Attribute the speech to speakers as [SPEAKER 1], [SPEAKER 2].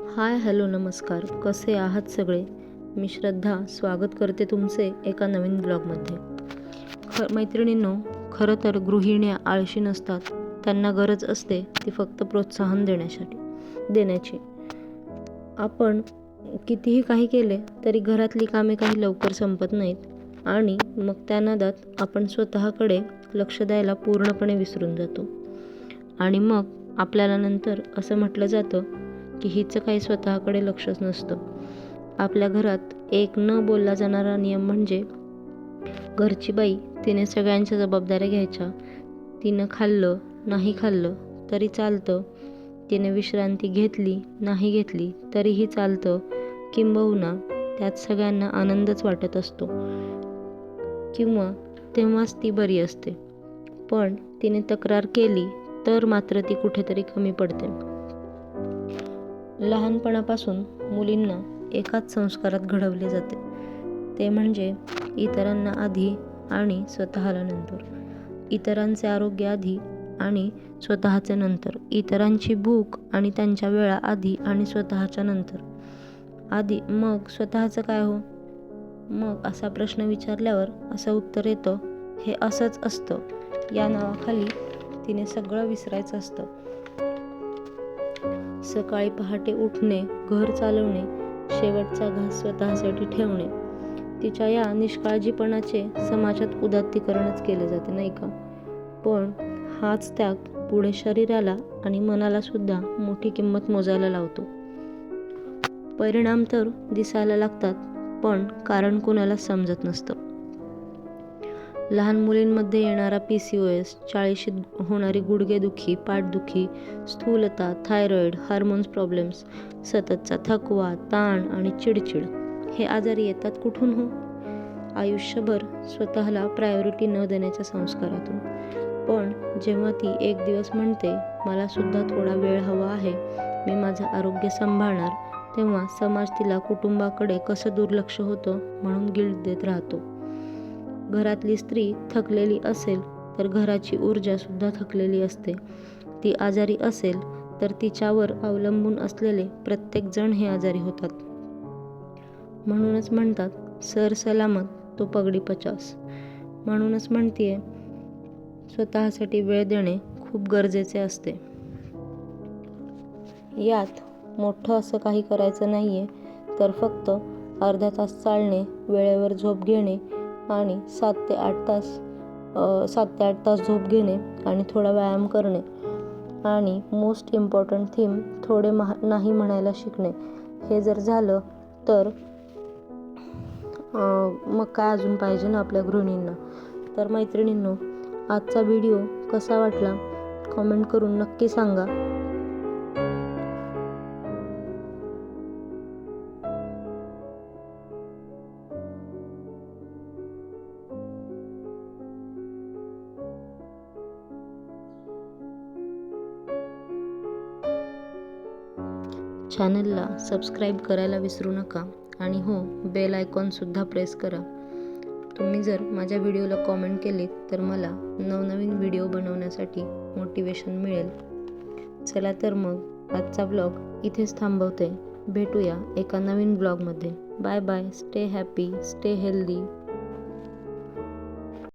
[SPEAKER 1] Hi hello नमस्कार. कसे आहात सगळे? मी श्रद्धा. स्वागत करते तुमचे एका नवीन ब्लॉगमध्ये. ख मैत्रिणींनो खरं तर गृहिण्या आळशी नसतात. त्यांना गरज असते ती फक्त प्रोत्साहन देण्यासाठी देण्याची. आपण कितीही काही केले तरी घरातली कामे काही लवकर संपत नाहीत आणि मग त्या नादात आपण स्वतःकडे लक्ष द्यायला पूर्णपणे विसरून जातो. आणि मग आपल्याला नंतर असं म्हटलं जातं की हिचं काही स्वतःकडे लक्षच नसतं. आपल्या घरात एक न बोलला जाणारा नियम म्हणजे घरची बाई तिने सगळ्यांच्या जबाबदाऱ्या घ्यायच्या. तिनं खाल्लं नाही खाल्लं तरी चालतं. तिने विश्रांती घेतली नाही घेतली तरीही चालतं. किंबहुना त्यात सगळ्यांना आनंदच वाटत असतो. किंवा तेव्हाच ती बरी असते. पण तिने तक्रार केली तर मात्र ती कुठेतरी कमी पडते. लहानपणापासून मुलींना एकाच संस्कारात घडवले जाते. ते म्हणजे इतरांना आधी आणि स्वतःला नंतर. इतरांचे आरोग्य आधी आणि स्वतःचे नंतर. इतरांची भूक आणि त्यांच्या वेळा आधी आणि स्वतःच्या नंतर. आधी मग स्वतःचं काय हो? मग असा प्रश्न विचारल्यावर असं उत्तर येतं हे असंच असतं. या नावाखाली तिने सगळं विसरायचं असतं. सकाळी पहाटे उठणे घर चालवणे शेवटचा घास स्वतःसाठी ठेवणे. तिच्या या निष्काळजीपणाचे समाजात उदात्तीकरणच केले जाते नाही का? पण हाच त्याग पुढे शरीराला आणि मनाला सुद्धा मोठी किंमत मोजायला लावतो. परिणाम तर दिसायला लागतात पण कारण कोणाला समजत नसतं. लहान मुलींमध्ये येणारा पी सी ओ एस चाळीशीत होणारी गुडघेदुखी पाठदुखी स्थूलता थायरॉईड हार्मोन्स प्रॉब्लेम्स सततचा थकवा ताण आणि चिडचिड हे आजारी येतात कुठून हो? आयुष्यभर स्वतःला प्रायोरिटी न देण्याच्या संस्कारातून. पण जेव्हा ती एक दिवस म्हणते मला सुद्धा थोडा वेळ हवा आहे मी माझं आरोग्य सांभाळणार तेव्हा समाज तिला कुटुंबाकडे कसं दुर्लक्ष होतं म्हणून गिल्ड देत राहतो. घरातली स्त्री थकलेली असेल तर घराची ऊर्जासुद्धा थकलेली असते. ती आजारी असेल तर तिच्यावर अवलंबून असलेले प्रत्येकजण हे आजारी होतात. म्हणूनच म्हणतात सर सलामत तो पगडी पचास. म्हणूनच म्हणतीये स्वतःसाठी वेळ देणे खूप गरजेचे असते. यात मोठं असं काही करायचं नाही आहे तर फक्त अर्धा तास चालणे वेळेवर झोप घेणे आणि सात ते आठ तास सात ते आठ तास झोप घेणे आणि थोडा व्यायाम करणे. आणि मोस्ट इम्पॉर्टंट थीम थोडे महा नाही म्हणायला शिकणे. हे जर झालं तर मग काय अजून पाहिजे ना आपल्या गृहिणींना? तर मैत्रिणींनो आजचा व्हिडिओ कसा वाटला? कॉमेंट करून नक्की सांगा. चॅनलला सबस्क्राईब करायला विसरू नका आणि हो बेल आयकॉनसुद्धा प्रेस करा. तुम्ही जर माझ्या व्हिडिओला कॉमेंट केलीत तर मला नवनवीन व्हिडिओ बनवण्यासाठी मोटिवेशन मिळेल. चला तर मग आजचा ब्लॉग इथेच थांबवते. भेटूया एका नवीन ब्लॉगमध्ये. Bye bye. Stay happy. Stay healthy.